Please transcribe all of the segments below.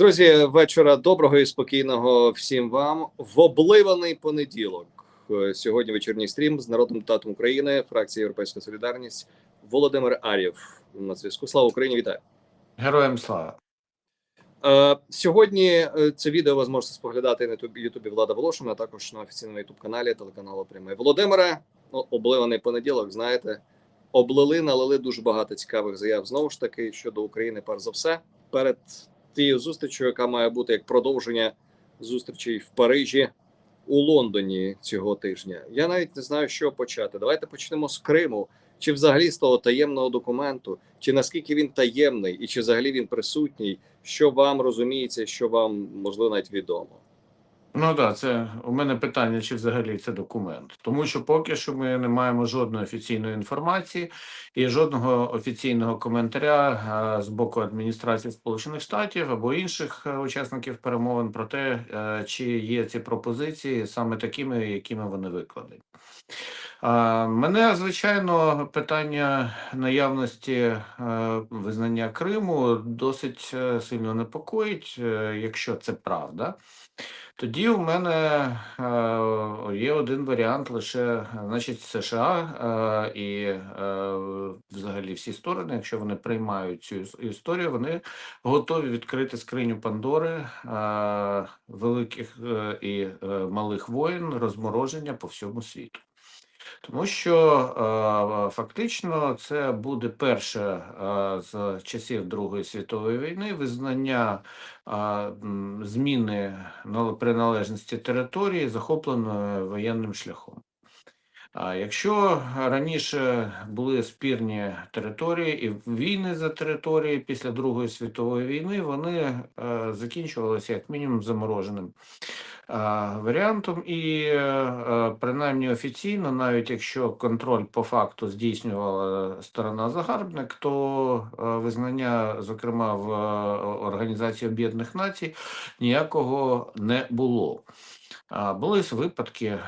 Друзі, вечора доброго і спокійного всім вам в обливаний понеділок. Сьогодні вечірній стрім з народним депутатом України, фракції Європейська Солідарність Володимир Ар'єв на зв'язку. Слава Україні! Вітаю! Героям слава. Е, Сьогодні е, це відео ви зможете споглядати на Ютубі, Ютубі Влада Волошина, а також на офіційному Ютуб каналі телеканалу Прямий. Володимире, ну, обливаний понеділок. Знаєте, облили, налили дуже багато цікавих заяв знову ж таки щодо України. Перш за все, перед тією зустрічю, яка має бути як продовження зустрічей в Парижі у Лондоні цього тижня. Я навіть не знаю, що почати. Давайте почнемо з Криму. Чи взагалі з того таємного документу, чи наскільки він таємний, і чи взагалі він присутній, що вам розуміється, що вам можливо навіть відомо? Ну да, це у мене питання, чи взагалі це документ. Тому що поки що ми не маємо жодної офіційної інформації і жодного офіційного коментаря з боку адміністрації Сполучених Штатів або інших е, учасників перемовин про те, е, чи є ці пропозиції саме такими, якими вони викладені. Мене звичайно питання наявності е, визнання Криму досить е, сильно непокоїть, е, якщо це правда. Тоді у мене е, є один варіант лише, значить, США е, і е, взагалі всі сторони, якщо вони приймають цю історію, вони готові відкрити скриню Пандори великих і малих воєн, розмороження по всьому світу. Тому що е, фактично це буде перше е, з часів Другої світової війни визнання е, зміни нал- приналежності території, захопленої воєнним шляхом. Якщо раніше були спірні території і війни за території після Другої світової війни, вони е, закінчувалися як мінімум замороженим варіантом, і е, е, принаймні офіційно, навіть якщо контроль по факту здійснювала сторона загарбник, то е, визнання, зокрема в е, Організації Об'єднаних Націй, ніякого не було. А були випадки,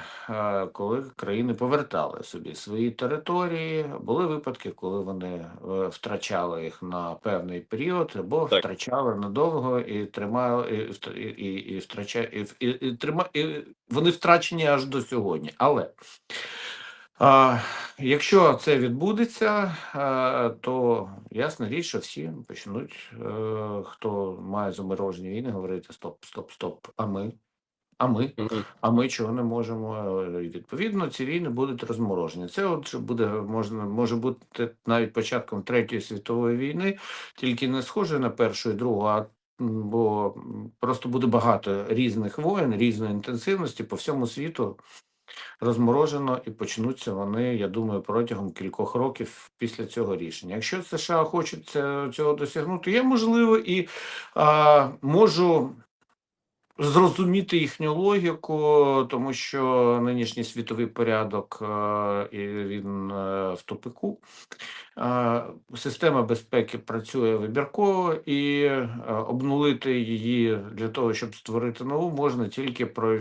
коли країни повертали собі свої території. Були випадки, коли вони е, втрачали їх на певний період, або Так. втрачали надовго і тримали і, і, і, і втрача і, і, і, трима, і вони втрачені аж до сьогодні. Але а, якщо це відбудеться, а, то ясна річ, що всі почнуть, е, хто має заморожені війни, говорити стоп, стоп, стоп. А ми? А ми? А ми чого не можемо? І Відповідно, ці війни будуть розморожені. Це от буде можна може бути навіть початком третьої світової війни, тільки не схоже на першу і другу, а бо просто буде багато різних воєн, різної інтенсивності по всьому світу розморожено і почнуться вони, я думаю, протягом кількох років після цього рішення. Якщо США хочуть цього досягнути, я можливо і а, можу зрозуміти їхню логіку, тому що нинішній світовий порядок е, він е, в тупику. Е, Система безпеки працює вибірково, і обнулити її для того, щоб створити нову, можна тільки про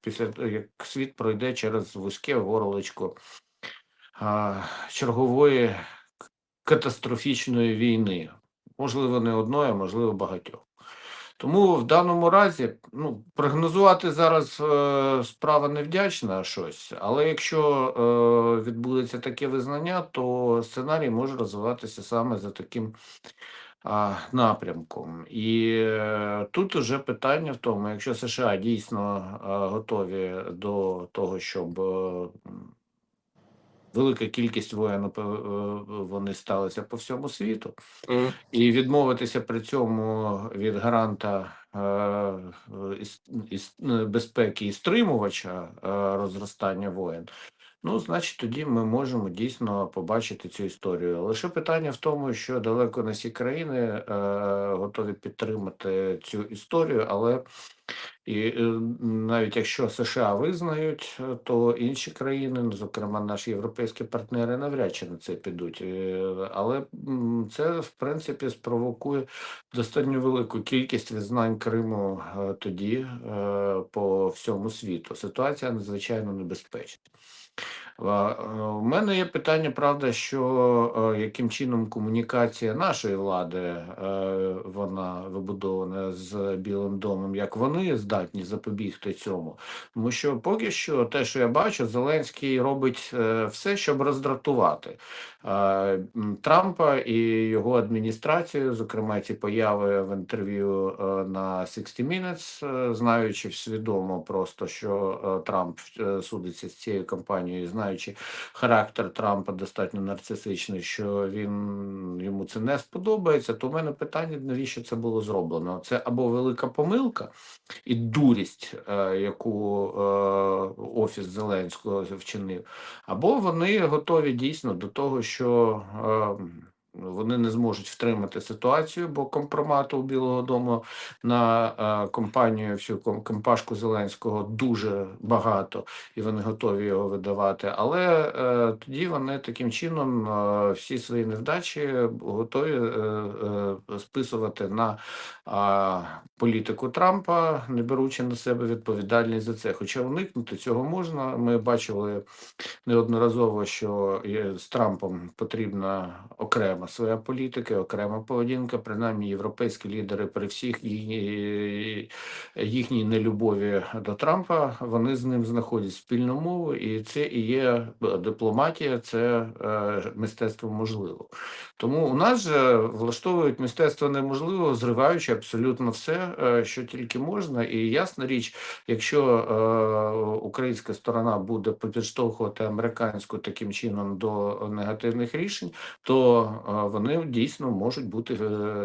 після як світ пройде через вузьке горлочко чергової катастрофічної війни. Можливо, не одної, а можливо, багатьох. Тому в даному разі ну, прогнозувати зараз е, справа невдячна щось, але якщо е, відбудеться таке визнання, то сценарій може розвиватися саме за таким а, напрямком. І е, тут уже питання в тому, якщо США дійсно е, готові до того, щоб е, велика кількість воєн е, вони сталися по всьому світу. Мгм. І відмовитися при цьому від гаранта е, е, безпеки і стримувача е, розростання воєн, ну, значить, тоді ми можемо дійсно побачити цю історію. Лише питання в тому, що далеко не всі країни е, готові підтримати цю історію, але і е, навіть якщо США визнають, е, то інші країни, ну, зокрема наші європейські партнери, навряд чи на це підуть. Е, Але це в принципі спровокує достатньо велику кількість визнань Криму тоді по всьому світу. Ситуація надзвичайно небезпечна. Ва- е, У мене є питання, правда, що е, яким чином комунікація нашої влади е, вона вибудована з Білим домом, як вони здатні запобігти цьому. Тому що поки що те, що я бачу, Зеленський робить е, все, щоб роздратувати е, Трампа і його адміністрацію, зокрема ці появи в інтерв'ю е, на 60 Minutes, е, знаючи свідомо просто, що е, Трамп е, судиться з цією компанією, знаючи характер Трампа достатньо нарцисичний, що він йому це не сподобається, то в мене питання, навіщо це було зроблено? Це або велика помилка і дурість, е, яку е, офіс Зеленського вчинив, або вони готові дійсно до того, що. Вони не зможуть втримати ситуацію, бо компромату у Білого Дому на е, компанію, всю компашку Зеленського дуже багато, і вони готові його видавати. Але е, тоді вони таким чином е, всі свої невдачі готові е, е, списувати на політику Трампа, не беручи на себе відповідальність за це. Хоча уникнути цього можна. Ми бачили неодноразово, що з Трампом потрібна окрема своя політика, окрема поведінка. Принаймні, європейські лідери при всіх їхній, їхній нелюбові до Трампа вони з ним знаходять спільну мову, і це і є е, дипломатія, це е, мистецтво можливо. Тому у нас же влаштовують мистецтво неможливо, зриваючи абсолютно все, е, що тільки можна. І ясна річ, якщо е, українська сторона буде підштовхувати американську таким чином до негативних рішень, то е, вони дійсно можуть бути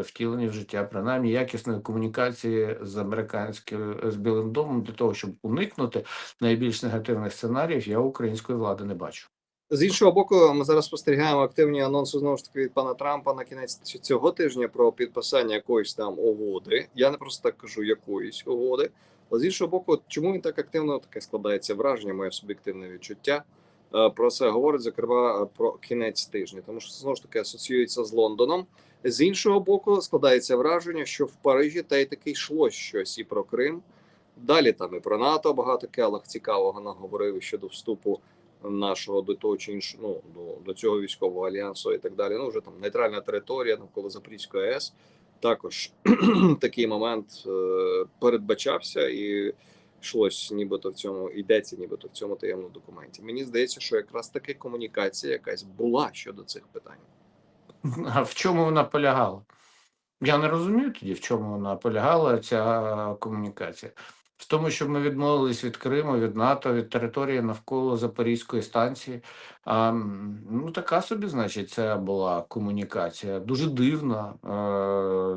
втілені в життя, принаймні якісної комунікації з американською з Білим домом для того, щоб уникнути найбільш негативних сценаріїв, я української влади не бачу. З іншого боку, ми зараз спостерігаємо активні анонси знову ж таки від пана Трампа на кінець цього тижня про підписання якоїсь там угоди. Я не просто так кажу якоїсь угоди. Але з іншого боку, чому він так активно таке складається враження, моє суб'єктивне відчуття. е, Про це говорить, зокрема, е, про кінець тижня, тому що знову ж таки асоціюється з Лондоном. З іншого боку, складається враження, що в Парижі та й таки йшло щось і про Крим. Далі там і про НАТО багато келах цікавого наговорив щодо вступу нашого до того чи іншого ну, до, до цього військового альянсу і так далі. Ну вже там нейтральна територія навколо Запорізької АЕС. Також такий момент е, передбачався і йшлось, нібито в цьому йдеться, нібито в цьому таємному документі. Мені здається, що якраз таки комунікація якась була щодо цих питань. А в чому вона полягала? Я не розумію тоді, в чому вона полягала, ця комунікація. В тому, щоб ми відмовились від Криму, від НАТО, від території навколо Запорізької станції. А, ну, така собі, значить, це була комунікація. Дуже дивна.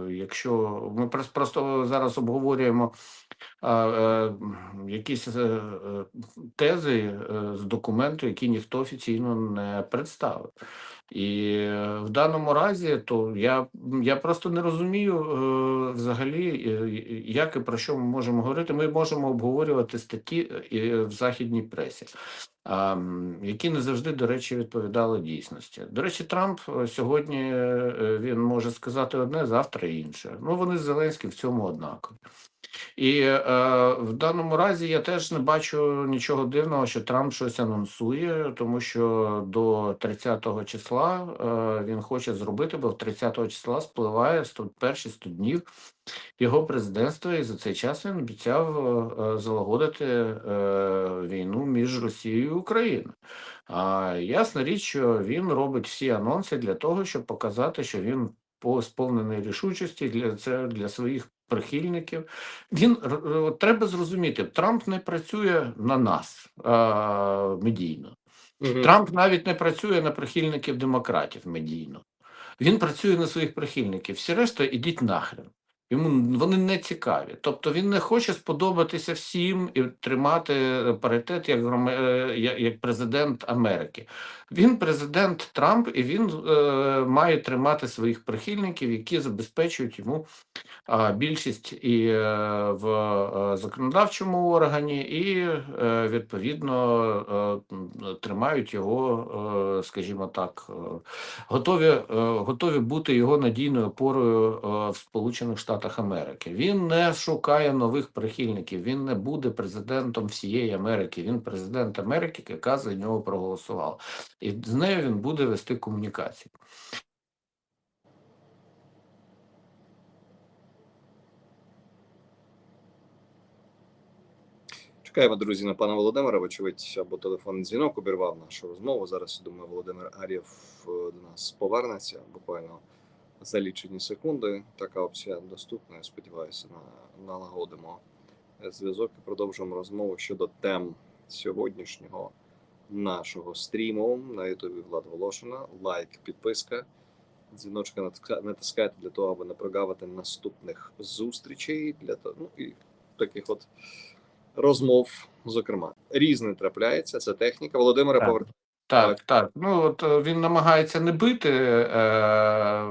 Е, якщо ми просто зараз обговорюємо а, е, якісь е, е, тези е, з документу, які ніхто офіційно не представив. І е, в даному разі, то я, я просто не розумію е, взагалі, е, як і про що ми можемо говорити. Ми можемо обговорювати статті е, в західній пресі, які не завжди, до речі, відповідали дійсності. До речі, Трамп е, сьогодні е, він може сказати одне, завтра інше. Ну вони з Зеленським в цьому однакові. І е, в даному разі я теж не бачу нічого дивного, що Трамп щось анонсує, тому що до 30-го числа е, він хоче зробити, бо в 30-го числа спливає 100, перші 100 днів його президентства, і за цей час він обіцяв е, залагодити е, війну між Росією і Україною. А ясна річ, що він робить всі анонси для того, щоб показати, що він по сповненій рішучості для це для своїх прихильників. Він треба зрозуміти, Трамп не працює на нас а, медійно. Трамп навіть не працює на прихильників демократів медійно. Він працює на своїх прихильників. Всі решта ідіть нахрен. Йому вони не цікаві. Тобто він не хоче сподобатися всім і тримати паритет як, е, як, президент Америки. Він президент Трамп, і він е, має тримати своїх прихильників, які забезпечують йому а, більшість і е, в е, законодавчому органі, і е, відповідно е, тримають його, е, скажімо так, е, готові, е, готові бути його надійною опорою е, в Сполучених Штатах. Штатах Америки. Він не шукає нових прихильників. Він не буде президентом всієї Америки. Він президент Америки, яка за нього проголосувала, і з нею він буде вести комунікації. Чекаємо, друзі, на пана Володимира. Вочевидь, або телефонний дзвінок обірвав нашу розмову. Зараз думаю, Володимир Ар'єв е, до нас повернеться буквально за лічені секунди. Така опція доступна. Я сподіваюся, на налагодимо зв'язок і продовжуємо розмову щодо тем сьогоднішнього нашого стріму на Ютубі Влада Волошина. Лайк, підписка. Дзвіночка натиска- натискайте для того, аби не прогавити наступних зустрічей. Для того, ну і таких от розмов, зокрема, різне трапляється. Це техніка. Володимира Так. Так, так. Ну от е, він намагається не бити е,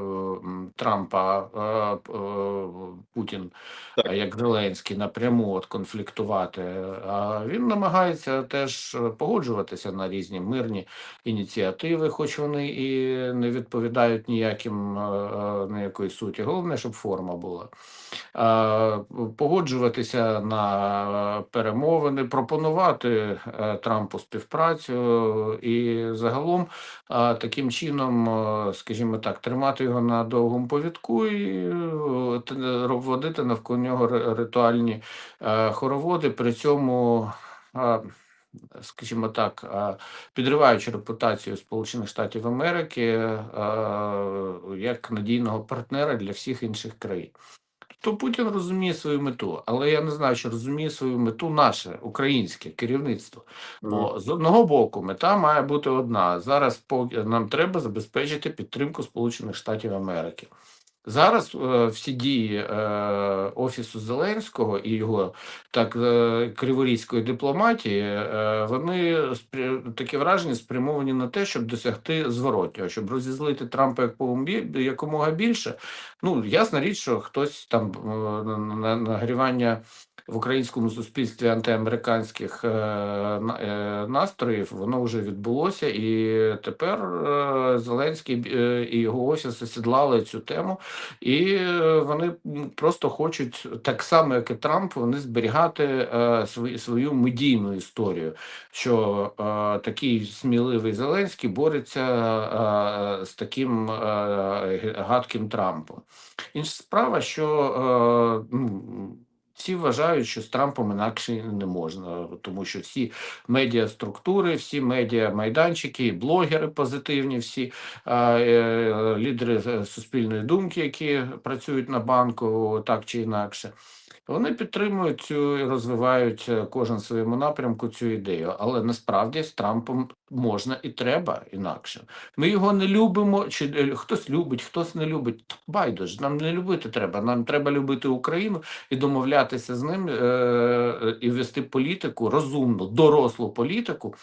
Трампа е, е, Путін, Так. як Зеленський, напряму от конфліктувати. А він намагається теж погоджуватися на різні мирні ініціативи, хоч вони і не відповідають ніяким е, е, ніякої суті. Головне, щоб форма була. Е, Погоджуватися на перемовини, пропонувати е, Трампу співпрацю і загалом е, таким чином, е, скажімо так, тримати його на довгому повідку і е, водити навколо нього ритуальні е, хороводи, при цьому. е, Скажімо так, е, підриваючи репутацію Сполучених Штатів Америки е, як надійного партнера для всіх інших країн. То Путін розуміє свою мету, але я не знаю, що розуміє свою мету наше українське керівництво. Бо з одного боку мета має бути одна. Зараз нам треба забезпечити підтримку Сполучених Штатів Америки. Зараз е, всі дії е, офісу Зеленського і його так е, криворізької дипломатії, е, вони спрі... такі враження спрямовані на те, щоб досягти зворотнього, щоб розізлити Трампа бі- якомога більше. Ну ясна річ, що хтось там е, на- на нагрівання в українському суспільстві антиамериканських е, е, настроїв воно вже відбулося, і тепер е, Зеленський і його офіс осідлали цю тему, і вони просто хочуть так само, як і Трамп, вони зберігати свою, медійну історію, що такий сміливий Зеленський бореться з таким гадким Трампом. Інша справа, що ну, всі вважають, що з Трампом інакше не можна, тому що всі медіаструктури, всі медіамайданчики, майданчики, блогери позитивні, всі е, лідери е, суспільної думки, які працюють на банку так чи інакше. Вони підтримують цю і розвивають е, кожен своєму напрямку цю ідею, але насправді з Трампом можна і треба інакше. Ми його не любимо, чи е, хтось любить, хтось не любить. Байдуже, нам не любити треба. Нам треба любити Україну і домовлятися з ним е, і вести політику розумну, дорослу політику.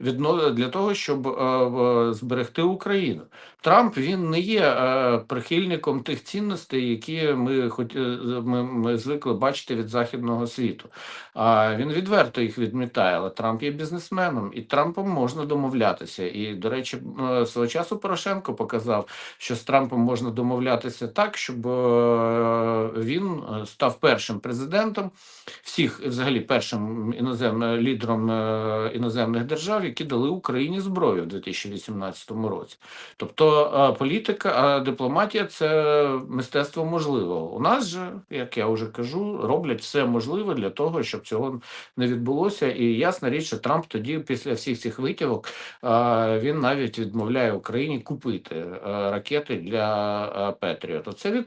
Для того, щоб е, зберегти Україну, Трамп він не є е, прихильником тих цінностей, які ми хоч е, ми, ми звикли бачити від західного світу. А він відверто їх відмітає. Але Трамп є бізнесменом, і Трампом можна домовлятися. І до речі, свого часу Порошенко показав, що з Трампом можна домовлятися так, щоб він став першим президентом всіх, взагалі, першим іноземним лідером іноземних держав, які дали Україні зброю в 2018 році. Тобто політика, а дипломатія це мистецтво можливого. У нас же, як я вже кажу, роблять все можливе для того, щоб цього не відбулося. І ясна річ, що Трамп тоді, після всіх цих витівок, він навіть відмовляє Україні купити ракети для е, Петріот. Це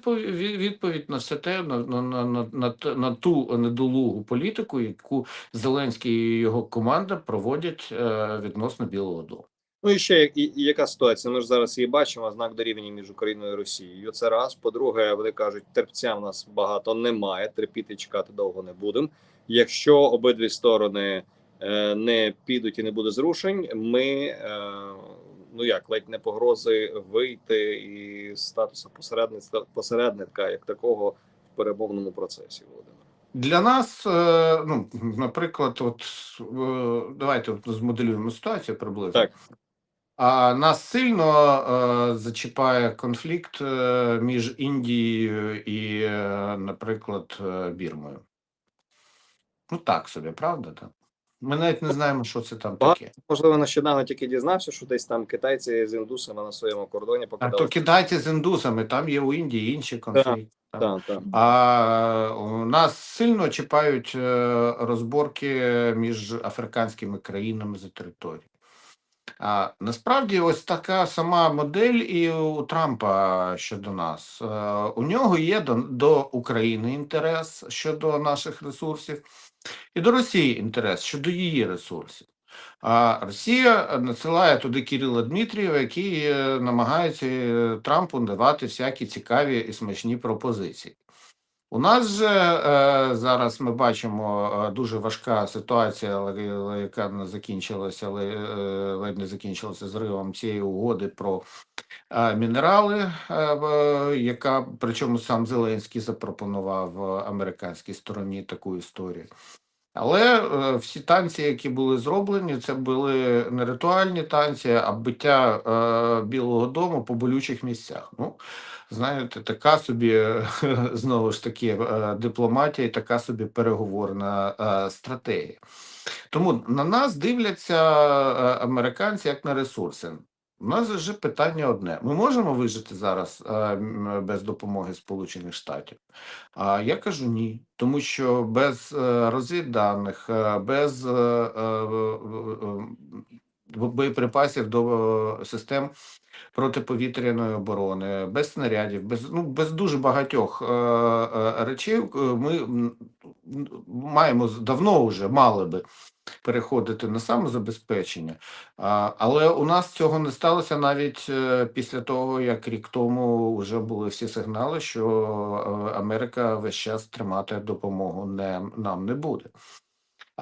відповідь на все те, на, на, на, на, на, ту недолугу політику, яку Зеленський і його команда проводять е, відносно Білого Дому. Ну і ще і, і яка ситуація? Ми ж зараз її бачимо. Знак дорівняння між Україною і Росією. Це раз. По-друге, вони кажуть, терпця в нас багато немає. Терпіти чекати довго не будемо. Якщо обидві сторони е, не підуть і не буде зрушень, ми е, ну як ледь не погрози вийти із статусу посередництва посередника як такого в перемовному процесі. Володимир. Для нас, е, ну, наприклад, от е, давайте от змоделюємо ситуацію приблизно. Так. А нас сильно е, зачіпає конфлікт між Індією і, наприклад, Бірмою. Ну так собі, правда? Так? Ми навіть не знаємо, що це там таке. Можливо, нещодавно тільки дізнався, що десь там китайці з індусами на своєму кордоні А покидали. то кидайте з індусами, там є у Індії інші конфлікти. там. Так, так. А у нас сильно чіпають е, розборки між африканськими країнами за територію. А насправді ось така сама модель і у Трампа щодо нас. Е, У нього є до, до України інтерес щодо наших ресурсів, і до Росії інтерес щодо її ресурсів. А Росія надсилає туди Кирила Дмитрієва, який е, намагається е, Трампу давати всякі цікаві і смачні пропозиції. У нас же е, зараз ми бачимо е, дуже важка ситуація, яка не закінчилася, але е, ледь не закінчилася зривом цієї угоди про е, мінерали, яка причому сам Зеленський запропонував американській стороні таку історію. Але е, всі танці, які були зроблені, це були не ритуальні танці, а биття е, Білого Дому по болючих місцях. Ну, знаєте, така собі знову ж таки е, дипломатія, і така собі переговорна е, стратегія. Тому на нас дивляться е, американці як на ресурси. У нас же питання одне: ми можемо вижити зараз е, без допомоги Сполучених Штатів? А я кажу ні, тому що без е, розвідданих, е, без боєприпасів до систем протиповітряної оборони, без снарядів, без ну без дуже багатьох речей. Ми маємо давно вже мали би переходити на самозабезпечення. Але у нас цього не сталося навіть е, після того, як рік тому вже були всі сигнали, що е, Америка весь час тримати допомогу не, нам не буде.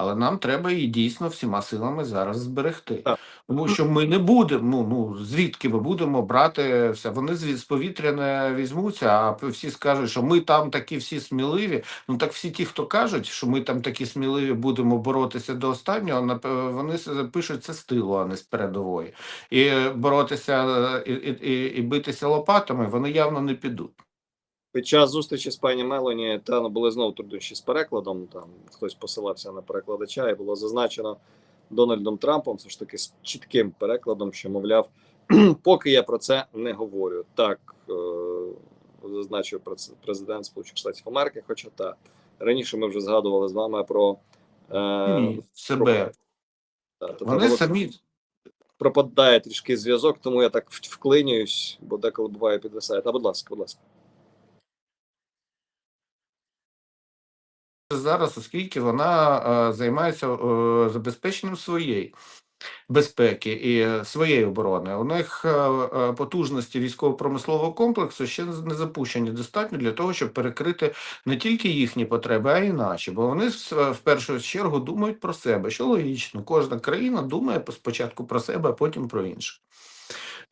Але нам треба її дійсно всіма силами зараз зберегти. Тому що ми не будемо. Ну ну звідки ми будемо брати все? Вони з повітря не візьмуться, а всі скажуть, що ми там такі всі сміливі. Ну так всі ті, хто кажуть, що ми там такі сміливі будемо боротися до останнього, вони пишуть це з тилу, а не з передової. І боротися е, і, і, і, і битися лопатами вони явно не підуть. Під час зустрічі з пані Мелоні та ну, були знову труднощі з перекладом. Там хтось посилався на перекладача, і було зазначено Дональдом Трампом, все ж таки з чітким перекладом, що мовляв, поки я про це не говорю. Так е- зазначив президент Сполучених Штатів Америки. Хоча та раніше ми вже згадували з вами про е- себе. та, Вони було- самі пропадає трішки зв'язок, тому я так вклинююсь, бо деколи буває підвисає. Та, будь ласка, будь ласка. Зараз, оскільки вона е, займається е, забезпеченням своєї безпеки і своєї оборони. У них е, потужності військово-промислового комплексу ще не запущені достатньо для того, щоб перекрити не тільки їхні потреби, а й наші. Бо вони в першу чергу думають про себе, що логічно. Кожна країна думає спочатку про себе, а потім про інших.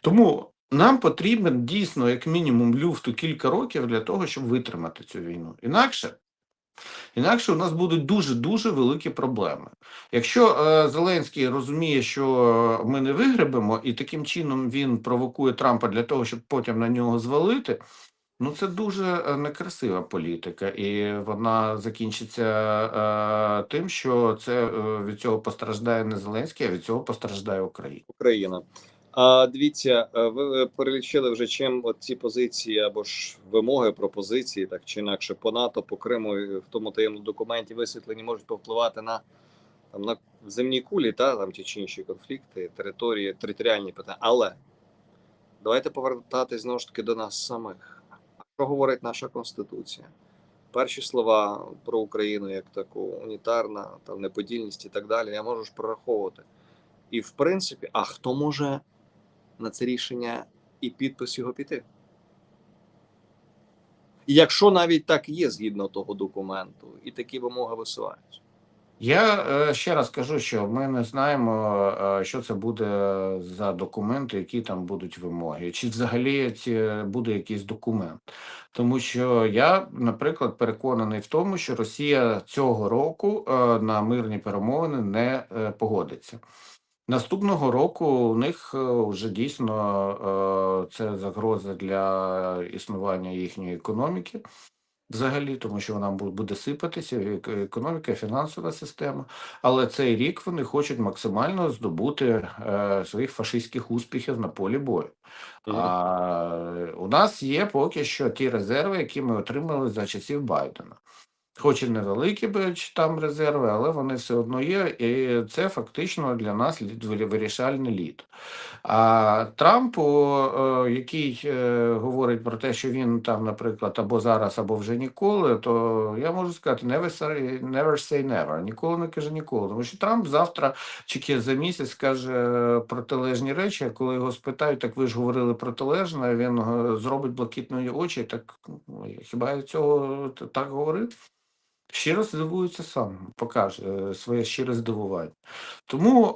Тому нам потрібен дійсно, як мінімум, люфту кілька років для того, щоб витримати цю війну. Інакше. Інакше у нас будуть дуже дуже великі проблеми. Якщо е, Зеленський розуміє, що ми не вигребемо, і таким чином він провокує Трампа для того, щоб потім на нього звалити. Ну це дуже е, некрасива політика, і вона закінчиться е, тим, що це е, від цього постраждає не Зеленський, а від цього постраждає Україна. Україна. А дивіться, е, ви перелічили вже чим от ці позиції або ж вимоги, пропозиції, так чи інакше по НАТО, по Криму в тому таємному документі висвітлені можуть повпливати на там на земній кулі, та там ті чи інші конфлікти, території, територіальні питання. Але давайте повертатись знову ж таки до нас самих. Що говорить наша конституція? Перші слова про Україну як таку унітарна, там неподільність і так далі. Я можу ж прораховувати. І в принципі, а хто може на це рішення і підпис його піти? І Якщо навіть так є згідно того документу, і такі вимоги висуваються. Я е, ще раз кажу, що ми не знаємо, е, що це буде за документи, які там будуть вимоги, чи взагалі ці буде якийсь документ. Тому що я, наприклад, переконаний в тому, що Росія цього року е, на мирні перемовини не погодиться. Наступного року у них е, вже дійсно е, це загроза для існування їхньої економіки. Взагалі, тому що вона буде сипатися, економіка, фінансова система. Але цей рік вони хочуть максимально здобути е, своїх фашистських успіхів на полі бою. А у нас є поки що ті резерви, які ми отримали за часів Байдена. Хоч і невеликі там резерви, але вони все одно є, і це фактично для нас вирішальне літо. А Трампу, е, який е, говорить про те, що він там, наприклад, або зараз, або вже ніколи, то я можу сказати never say, never. Ніколи не каже ніколи. Тому що Трамп завтра чи за місяць скаже протилежні речі. А коли його спитають, так ви ж говорили протилежне, він е, зробить блакитні очі. Так ну, хіба я цього так говорив? Щиро здивується сам, покаже е, своє щире здивування. Тому е,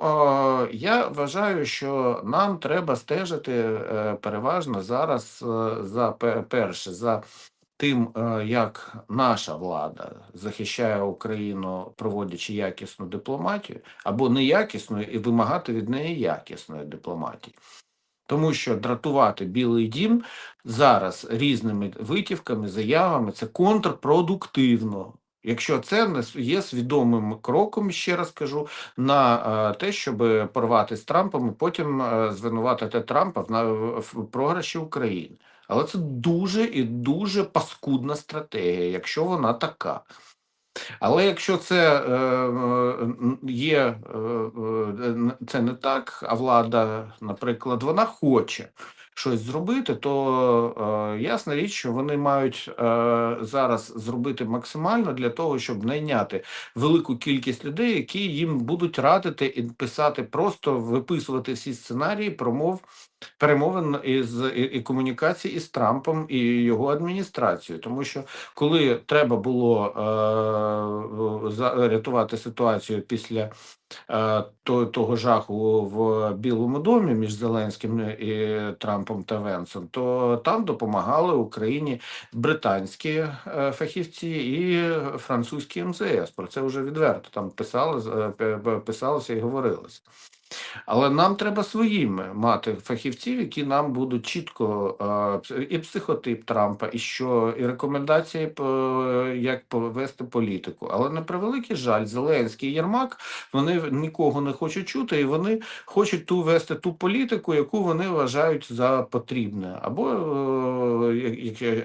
я вважаю, що нам треба стежити е, переважно зараз е, за перше, за тим, як наша влада захищає Україну, проводячи якісну дипломатію, або неякісну, і вимагати від неї якісної дипломатії. Тому що дратувати Білий дім зараз різними витівками, заявами це контрпродуктивно. Якщо це не є свідомим кроком, ще раз кажу, на е, те, щоб порвати з Трампом і потім е, звинуватити Трампа в, програші України. Але це дуже і дуже паскудна стратегія, якщо вона така. Але якщо це е, є, це не так, а влада, наприклад, вона хоче щось зробити, то е, ясна річ, що вони мають е, зараз зробити максимально для того, щоб найняти велику кількість людей, які їм будуть радити і писати, просто виписувати всі сценарії промов перемовин із і, і комунікації із Трампом і його адміністрацією, тому що коли треба було е, рятувати ситуацію після того жаху в Білому домі між Зеленським і Трампом та Венсом, то там допомагали Україні британські е, фахівці і французькі МЗС. Про це вже відверто там писали, е, писалося і говорилося. Але нам треба своїми мати фахівців, які нам будуть чітко і психотип Трампа, і що, і рекомендації як повести політику. Але на превеликий жаль, Зеленський і Єрмак вони нікого не хочуть чути, і вони хочуть ту вести ту політику, яку вони вважають за потрібне. Або е,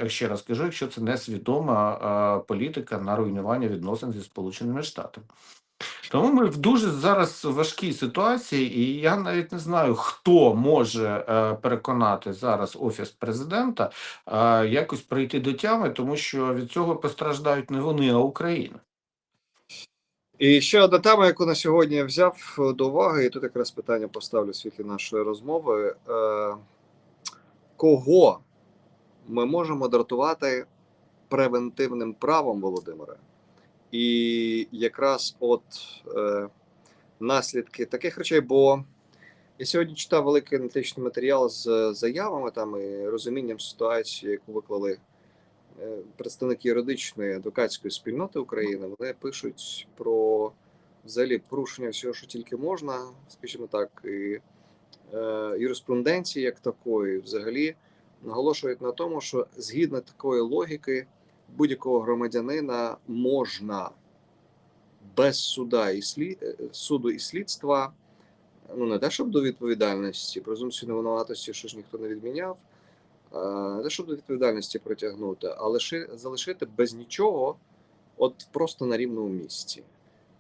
я ще раз кажу, якщо це несвідома е, політика на руйнування відносин зі Сполученими Штатами. Тому ми в дуже зараз важкій ситуації, і я навіть не знаю, хто може е, переконати зараз офіс президента е, якось прийти до тями, тому що від цього постраждають не вони, а Україна. І ще одна тема, яку на сьогодні взяв до уваги, і тут якраз питання поставлю в світлі нашої розмови. Е, кого ми можемо дратувати превентивним правом Володимира? І якраз от е, наслідки таких речей, бо я сьогодні читав великий аналітичний матеріал з заявами там і розумінням ситуації, яку виклали е, представники юридичної адвокатської спільноти України. Вони пишуть про взагалі порушення всього, що тільки можна, скажімо так, і е, юриспруденції як такої, взагалі наголошують на тому, що згідно такої логіки будь-якого громадянина можна без суда і слід, е, суду і слідства, ну не те, щоб до відповідальності, презумпцію невинуватості, що ж ніхто не відміняв, е, не те, щоб до відповідальності притягнути, а лише залишити без нічого, от просто на рівному місці.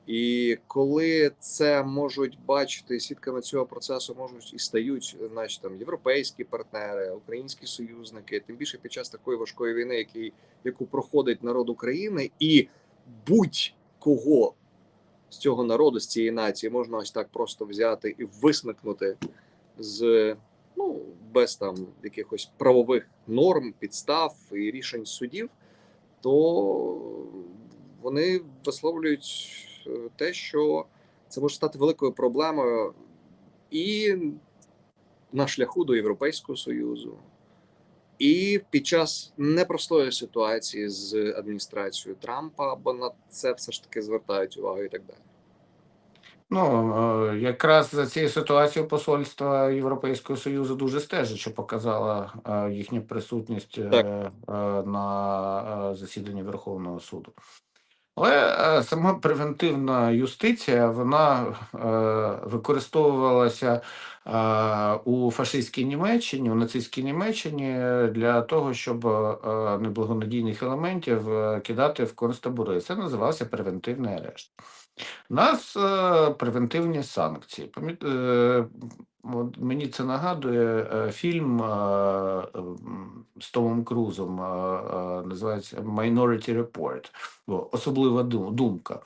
І коли це можуть бачити свідками цього процесу, можуть і стають наші там європейські партнери, українські союзники, тим більше під час такої важкої війни, який, яку проходить народ України, і будь-кого з цього народу, з цієї нації, можна ось так просто взяти і висмикнути з ну без там якихось правових норм, підстав і рішень судів, то вони висловлюють те, що це може стати великою проблемою і на шляху до Європейського Союзу, і під час непростої ситуації з адміністрацією Трампа, бо на це все ж таки звертають увагу і так далі. Ну, е, якраз за цією ситуацією посольства Європейського Союзу дуже стежить, що показала е, їхня присутність е, Так. на засіданні Верховного суду. Але е, сама превентивна юстиція вона е, використовувалася у фашистській Німеччині, у нацистській Німеччині для того, щоб е, неблагонадійних елементів е, кидати в концтабори. Це називався превентивний арешт. У нас е, превентивні санкції. Е, мені це нагадує е, фільм е, з Томом Крузом, е, е, називається Minority Report, особлива думка.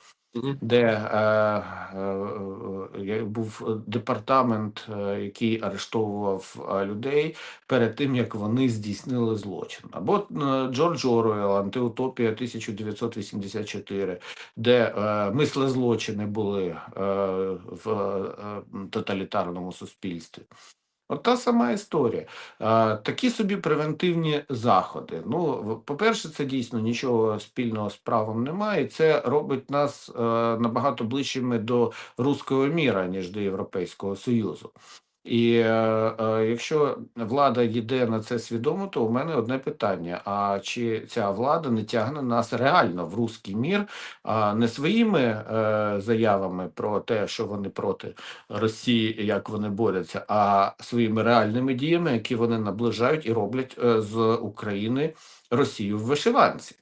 Де е, е, е, був департамент, е, який арештовував людей перед тим, як вони здійснили злочин. Або Джордж Оруел, Антиутопія 1984, де е, мисли злочини були е, в е, тоталітарному суспільстві. От та сама історія. Такі собі превентивні заходи. Ну, по-перше, це дійсно нічого спільного з правом немає. Це робить нас е, набагато ближчими до руського міра, ніж до Європейського Союзу. І е, е, якщо влада йде на це свідомо, то у мене одне питання: а чи ця влада не тягне нас реально в руський мір, а не своїми е, заявами про те, що вони проти Росії, як вони борються, а своїми реальними діями, які вони наближають і роблять е, з України Росію в вишиванці.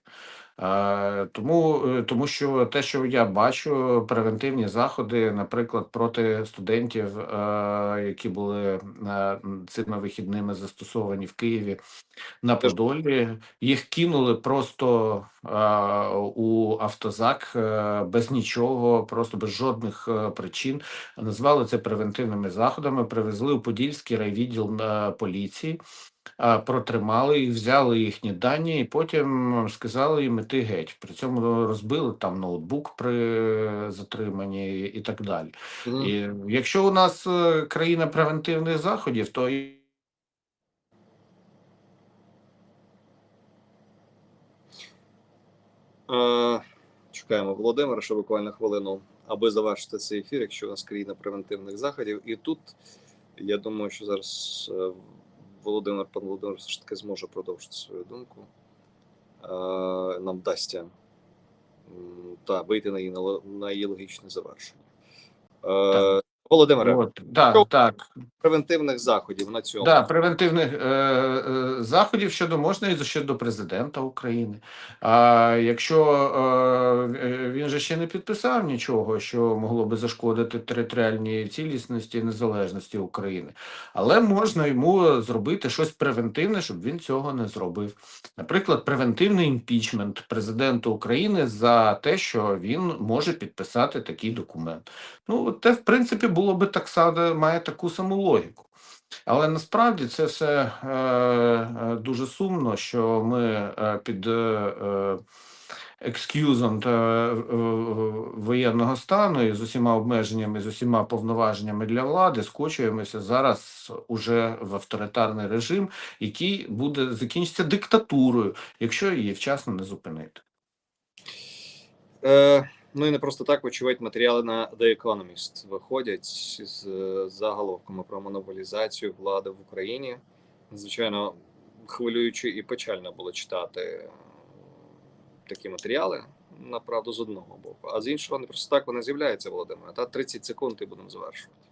Тому, е, тому що те, що я бачу, превентивні заходи, наприклад, проти студентів, е, які були е, цими вихідними застосовані в Києві на Подолі, їх кинули просто у автозак без нічого, просто без жодних причин. Назвали це превентивними заходами, привезли у Подільський райвідділ поліції протримали їх, взяли їхні дані, і потім сказали їм іти геть. При цьому розбили там ноутбук при затриманні і так далі. Мгм. І якщо у нас е, країна превентивних заходів, то і Е, Чекаємо Володимира, ще буквально хвилину, аби завершити цей ефір, якщо у нас країна превентивних заходів. І тут я думаю, що зараз е, Володимир, пан Володимир, все ж таки зможе продовжити свою думку. Е, Нам вдасться та, вийти на її, на- її логічне завершення. Е, Володимире, от, так, так, превентивних заходів на цьому. Да, превентивних е, е, заходів щодо можна і щодо президента України. А якщо е, е, він же ще не підписав нічого, що могло би зашкодити територіальній цілісності і незалежності України, але можна йому зробити щось превентивне, щоб він цього не зробив. Наприклад, превентивний імпічмент президента України за те, що він може підписати такий документ. Ну, те, в принципі, було би так само, має таку саму логіку. Але насправді це все е, е, дуже сумно, що ми е, під е, е, екскюзом та е, воєнного стану і з усіма обмеженнями, з усіма повноваженнями для влади скочуємося зараз уже в авторитарний режим, який буде закінчиться диктатурою, якщо її вчасно не зупинити. Е, ну і не просто так, вочевидь, матеріали на The Economist виходять з е, заголовками про монополізацію влади в Україні. Звичайно, хвилююче і печально було читати е, такі матеріали, направду, з одного боку. А з іншого, не просто так вони з'являються, Володимир. Та 30 секунд і будемо завершувати.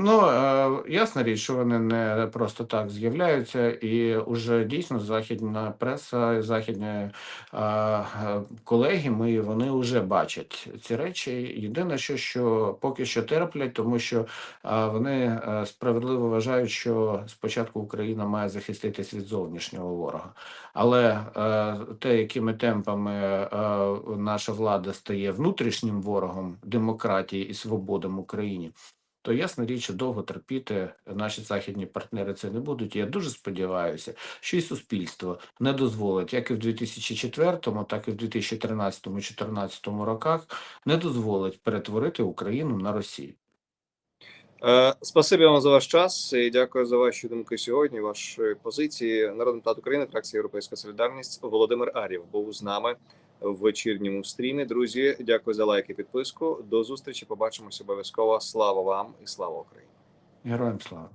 Ну, е, ясна річ, що вони не просто так з'являються, і уже дійсно західна преса, західні е, е, колеги мої, вони вже бачать ці речі. Єдине, що, що поки що терплять, тому що вони справедливо вважають, що спочатку Україна має захиститись від зовнішнього ворога. Але те, якими темпами наша влада стає внутрішнім ворогом демократії і свободам Україні то ясна річ, довго терпіти наші західні партнери це не будуть. Я дуже сподіваюся, що і суспільство не дозволить, як і в 2004, так і в 2013-2014 роках, не дозволить перетворити Україну на Росію. Е, спасибі вам за ваш час і дякую за ваші думки сьогодні. Ваші позиції. Народний депутат України, фракція Європейська Солідарність Володимир Арів був з нами в вечірньому стрімі. Друзі, дякую за лайк і підписку. До зустрічі. Побачимося обов'язково. Слава вам і слава Україні! Героям слава.